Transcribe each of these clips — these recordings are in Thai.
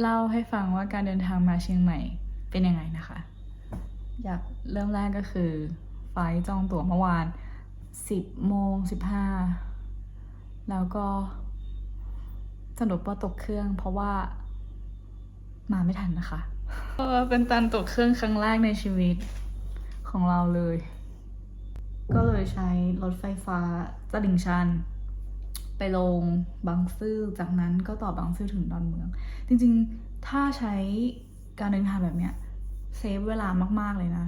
เล่าให้ฟังว่าการเดินทางมาเชียงใหม่เป็นยังไงนะคะ อยากเริ่มแรกก็คือ ไฟล์จองตั๋วเมื่อวาน 10โมง15 แล้วก็สรุปว่าตกเครื่องเพราะว่ามาไม่ทันนะคะเออเป็นการตกเครื่องครั้งแรกในชีวิตของเราเลย ก็เลยใช้รถไฟฟ้าตลิ่งชัน ไปลงบางซื่อจากนั้นก็ต่อบางซื่อถึงดอนเมือง จริงๆถ้าใช้การเดินทางแบบเนี้ยเซฟเวลามากๆเลยนะ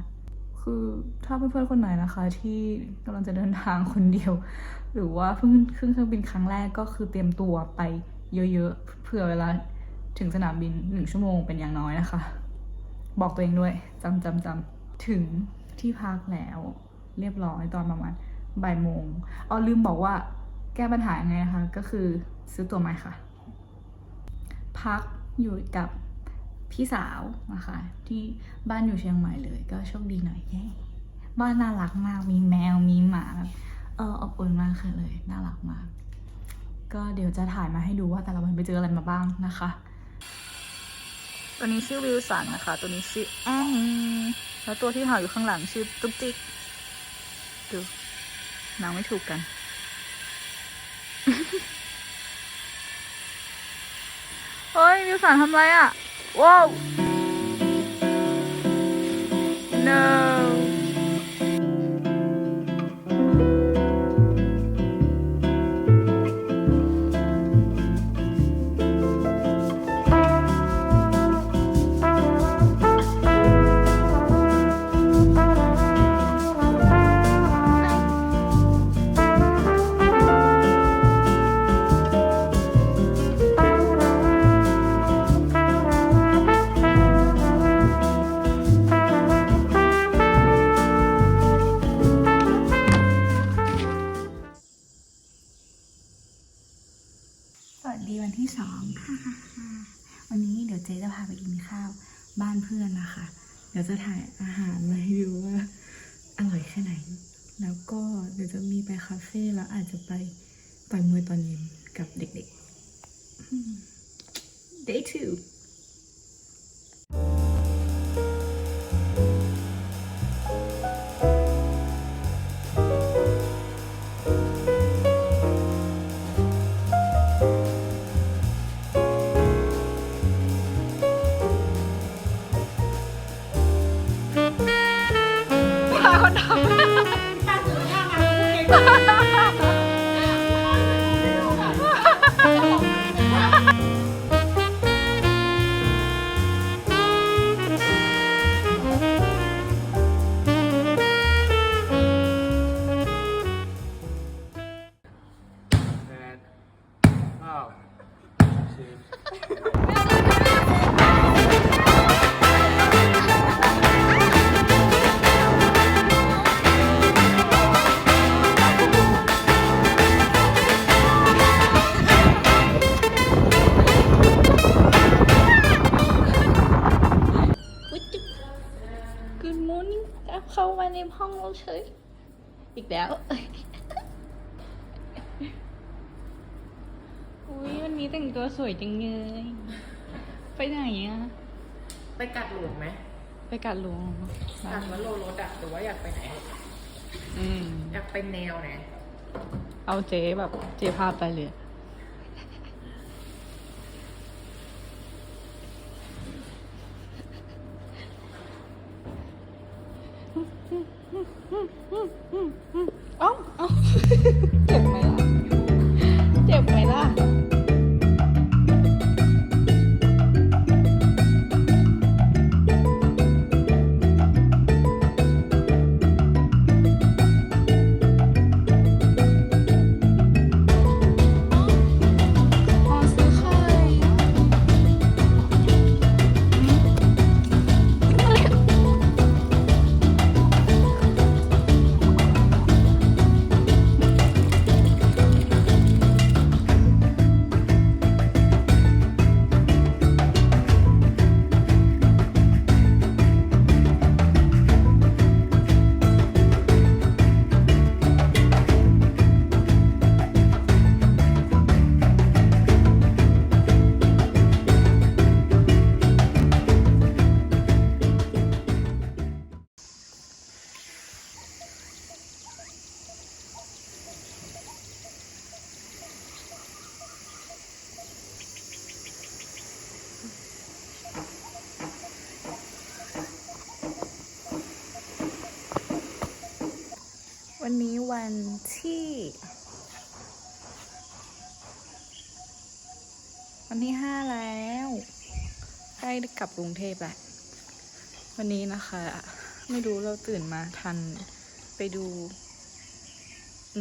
คือถ้าเพื่อนๆคนไหนนะคะ ที่กำลังจะเดินทางคนเดียว หรือว่าเพิ่งขึ้นเครื่องบินครั้งแรกก็คือเตรียมตัวไปเยอะๆเผื่อเวลาถึงสนามบินหนึ่งชั่วโมงเป็นอย่างน้อยนะคะ บอกตัวเองด้วยจำจำจำถึงที่พักแล้ว เรียบร้อยตอนประมาณบ่ายโมงอ๋อลืมบอกว่า แก้ปัญหายังไงนะคะ ก็คือซื้อตัวใหม่ค่ะ พักอยู่กับพี่สาวนะคะที่บ้านอยู่เชียงใหม่เลย ก็โชคดีหน่อยเย้บ้านน่ารักมากมีแมวมีหมาแบบเอออบอุ่นมากค่ะเลยน่ารักมาก ก็เดี๋ยวจะถ่ายมาให้ดูว่าแต่ละวันไปเจออะไรมาบ้างนะคะ ตัวนี้ชื่อวิลสันนะคะ ตัวนี้ชื่อแอนแล้วตัวที่เห่าอยู่ข้างหลังชื่อตุ๊กติ๊กดูนางไม่ถูกกัน เฮ้ยวิวสันทำไรอะ ว้าว no สดีวันที่สองวันนี้เดี๋ยวเจ๊จะพาไปกินข้าวบ้านเพื่อนนะคะ เดี๋ยวจะถ่ายอาหารมาให้ดูว่าอร่อยแค่ไหน แล้วก็เดี๋ยวจะมีไปคาเฟ่แล้วอาจจะไปต่อยมวยตอนเย็นกับเด็กๆ day two เราเฉย อีกแล้ว อุ้ยวันนี้แต่งตัวสวยจังเลย ไปไหนอะไปกัดหลุมไหมไปกัดหลวงกัดวัดโลรถอะหรือว่าอยากไปไหน อืมอยากไปแนวไหน เอาเจ๊แบบเจ๊พาไปเลย ใกล้กลับกรุงเทพแหล้ววันนี้นะคะ ไม่รู้เราตื่นมาทันไปดู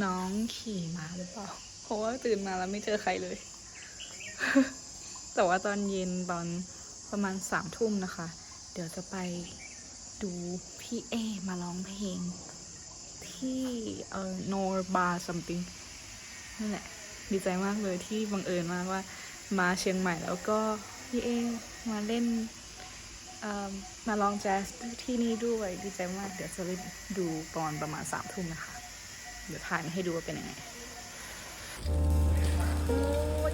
น้องขี่มาหรือเปล่า เพราะว่าตื่นมาแล้วไม่เจอใครเลย แต่ว่าตอนเย็นตอนประมาณสามทุ่มนะคะ เดี๋ยวจะไปดูพี่เอมาร้องเพลง ที่เอ่อ no bar something นั่นแหละ ดีใจมากเลยที่บังเอิญมากว่ามาเชียงใหม่แล้วก็ พี่เอมาเล่นเอ่อมาลองแจ๊สที่นี่ด้วยดีใจมากเดี๋ยวจะไปดูตอนประมาณสามทุ่มนะคะ เดี๋ยวถ่ายมาให้ดูว่าเป็นยังไงโอ้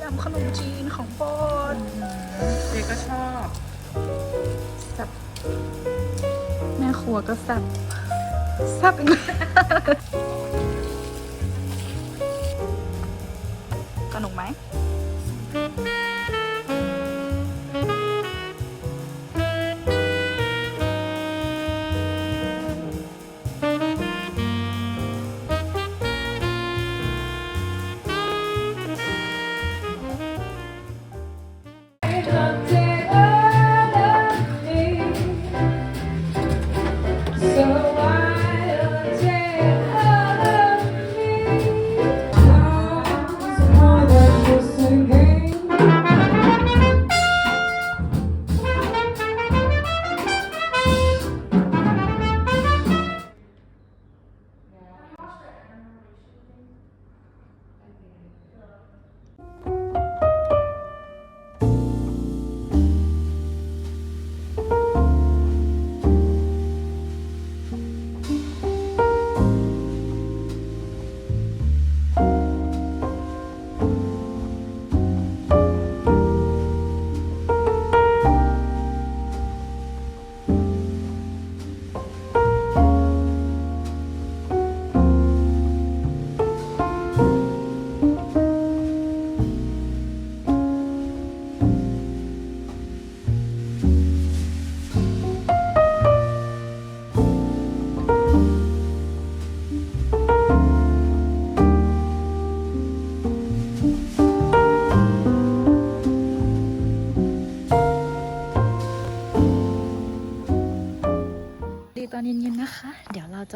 ยำขนมจีนของโปรดเด็กก็ชอบแซ่บแม่ครัวก็แซ่บแซ่บอีกแล้วสนุกไหม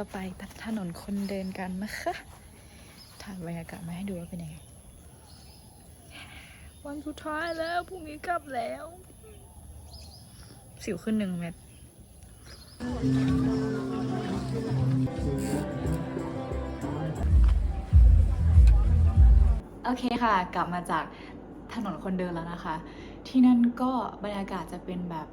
จะไปถนนคนเดินกันนะคะถ่ายบรรยากาศมาให้ดูว่าเป็นยังไง วันสุดท้ายแล้วพรุ่งนี้กลับแล้ว สิวขึ้นหนึ่งเม็ดโอเคค่ะ กลับมาจากถนนคนเดินแล้วนะคะ ที่นั่นก็บรรยากาศจะเป็นแบบ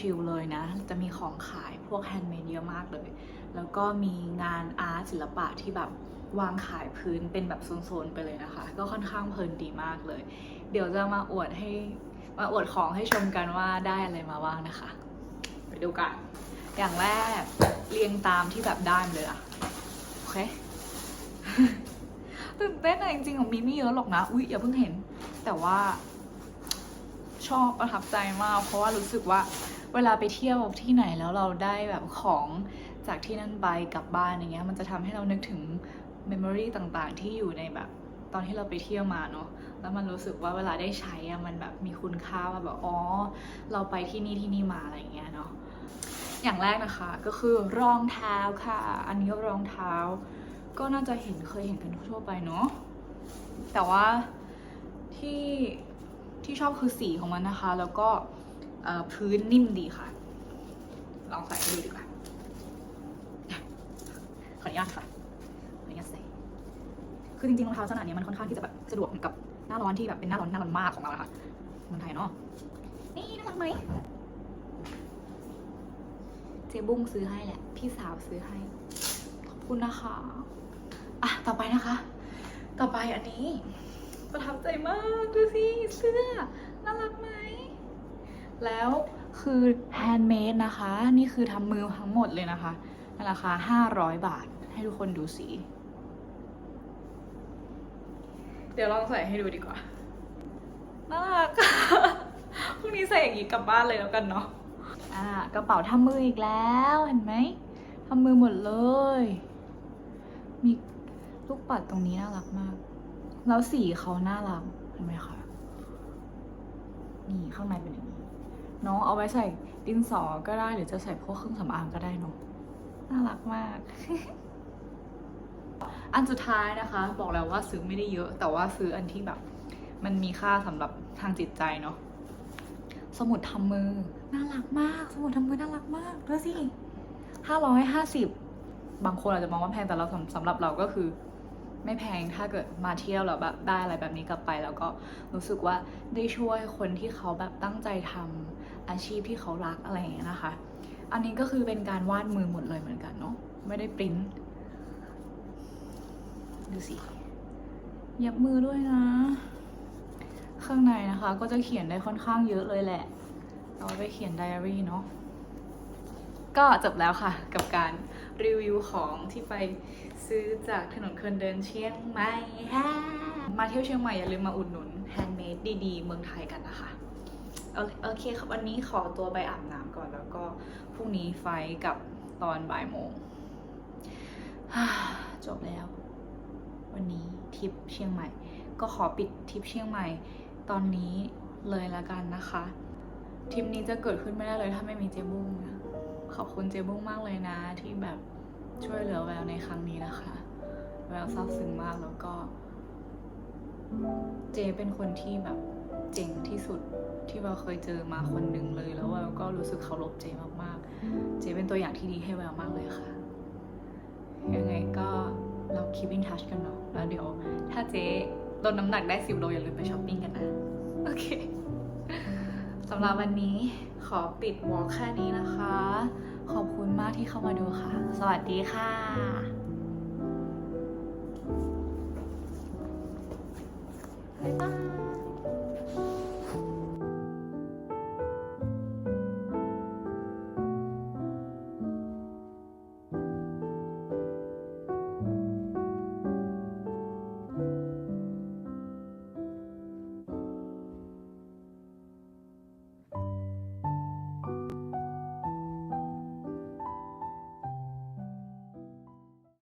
ชิลๆเลยนะ จะมีของขายพวกแฮนด์เมดเยอะมากเลย แล้วก็มีงานอาร์ตศิลปะที่แบบวางขายพื้นเป็นแบบโซนๆไปเลยนะคะ ก็ค่อนข้างเพลินดีมากเลย เดี๋ยวจะมาอวดให้มาอวดของให้ชมกันว่าได้อะไรมาบ้างนะคะ ไปดูกัน อย่างแรกเรียงตามที่แบบได้มาเลยอะโอเคตื่นเต้นอะจริงๆของมีไม่เยอะหรอกนะ อุ๊ยอย่าเพิ่งเห็น แต่ว่า ชอบประทับใจมาก เพราะว่ารู้สึกว่าเวลาไปเที่ยวที่ไหนแล้วเราได้แบบของ จากที่นั่นไปกลับบ้านอย่างเงี้ยมันจะทำให้เรานึกถึงเมมโมรีต่างๆ ที่อยู่ในแบบตอนที่เราไปเที่ยวมาเนาะแล้วมันรู้สึกว่าเวลาได้ใช้อะมันแบบมีคุณค่าว่าแบบอ๋อเราไปที่นี่ที่นี่มาอะไรอย่างเงี้ยเนาะอย่างแรกนะคะก็คือรองเท้าค่ะ อันนี้รองเท้า ก็น่าจะเห็นเคยเห็นกันทั่วไปเนาะแต่ว่าที่ที่ชอบคือสีของมันนะคะ แล้วก็เอ่อพื้นนิ่มดีค่ะ ลองใส่ดูดีกว่า อนุญาตค่ะขออนุญาตใส่คือจริงๆรองเท้าขนาดนี้มันค่อนข้างที่จะแบบสะดวกกับหน้าร้อนที่แบบเป็นหน้าร้อนหน้าร้อนมากของเราอะค่ะเมืองไทยเนาะนี่น่ารักไหมเจ๊บุ้งซื้อให้แหละ พี่สาวซื้อให้ขอบคุณนะคะอะต่อไปนะคะ ต่อไปอันนี้ประทับใจมากดูสิเสื้อน่ารักไหมแล้วคือแฮนด์เมดนะคะ นี่คือทำมือทั้งหมดเลยนะคะในราคา 500 บาท ให้ทุกคนดูสี เดี๋ยวลองใส่ให้ดูดีกว่า น่ารักพรุ่งนี้ใส่อย่างนี้กลับบ้านเลยแล้วกันเนาะ อ่ากระเป๋าทำมืออีกแล้วเห็นไหมทำมือหมดเลย มีลูกปัดตรงนี้น่ารักมาก แล้วสีเขาน่ารักเห็นไหมคะ นี่ข้างในเป็นอย่างนี้เนาะเอาไว้ใส่ดินสอก็ได้หรือจะใส่พวกเครื่องสำอางก็ได้เนาะน่ารักมาก อันสุดท้ายนะคะ บอกแล้วว่าซื้อไม่ได้เยอะ แต่ว่าซื้ออันที่แบบ มันมีค่าสำหรับทางจิตใจเนาะสมุดทำมือน่ารักมาก สมุดทำมือน่ารักมากดูสิห้าร้อยห้าสิบบางคนอาจจะมองว่าแพงแต่เราสำสำหรับเราก็คือ ไม่แพงถ้าเกิดมาเที่ยวแล้วแบบได้อะไรแบบนี้กลับไป แล้วก็รู้สึกว่าได้ช่วยคนที่เขาแบบตั้งใจทำอาชีพที่เขารักอะไรอย่างเงี้ยนะคะ อันนี้ก็คือเป็นการวาดมือหมดเลยเหมือนกันเนาะไม่ได้ปริ้น ดูสิเย็บมือด้วยนะ ข้างในนะคะ ก็จะเขียนได้ค่อนข้างเยอะเลยแหละเอาไปเขียนไดอารี่เนาะก็จบแล้วค่ะ กับการรีวิวของที่ไปซื้อจากถนนคนเดินเชียงใหม่มาเที่ยวเชียงใหม่อย่าลืมมาอุดหนุนแฮนด์เมดดีๆ เมืองไทยกันนะคะโอเคครับวันนี้ขอตัวไปอาบน้ำก่อนแล้วก็พรุ่งนี้ไฟกับตอนบ่ายโมงจบแล้ว วันนี้ทิปเชียงใหม่ ก็ขอปิดทิปเชียงใหม่ ตอนนี้เลยละกันนะคะ ทิปนี้จะเกิดขึ้นไม่ได้เลยถ้าไม่มีเจบุ้งนะขอบคุณเจบุ้งมากเลยนะ ที่แบบช่วยเหลือแววในครั้งนี้นะคะ แววซาบซึ้งมากแล้วก็ เจเป็นคนที่แบบเจ๋งที่สุดที่แววเคยเจอมาคนหนึ่งเลยแล้วแววก็รู้สึกเคารพเจมากๆ เจเป็นตัวอย่างที่ดีให้แววมากเลยค่ะ ยังไงก็ เราคี p อินทัชกันเนาะแล้วเดี๋ยว ถ้าเจ๊ลดน้ำหนักได้สิบโลอย่าลืมไปช้อปปิ้งกันนะ โอเคสำหรับวันนี้ขอปิดวอล์กแค่นี้นะคะ ขอบคุณมากที่เข้ามาดูค่ะ สวัสดีค่ะบ๊ายบาย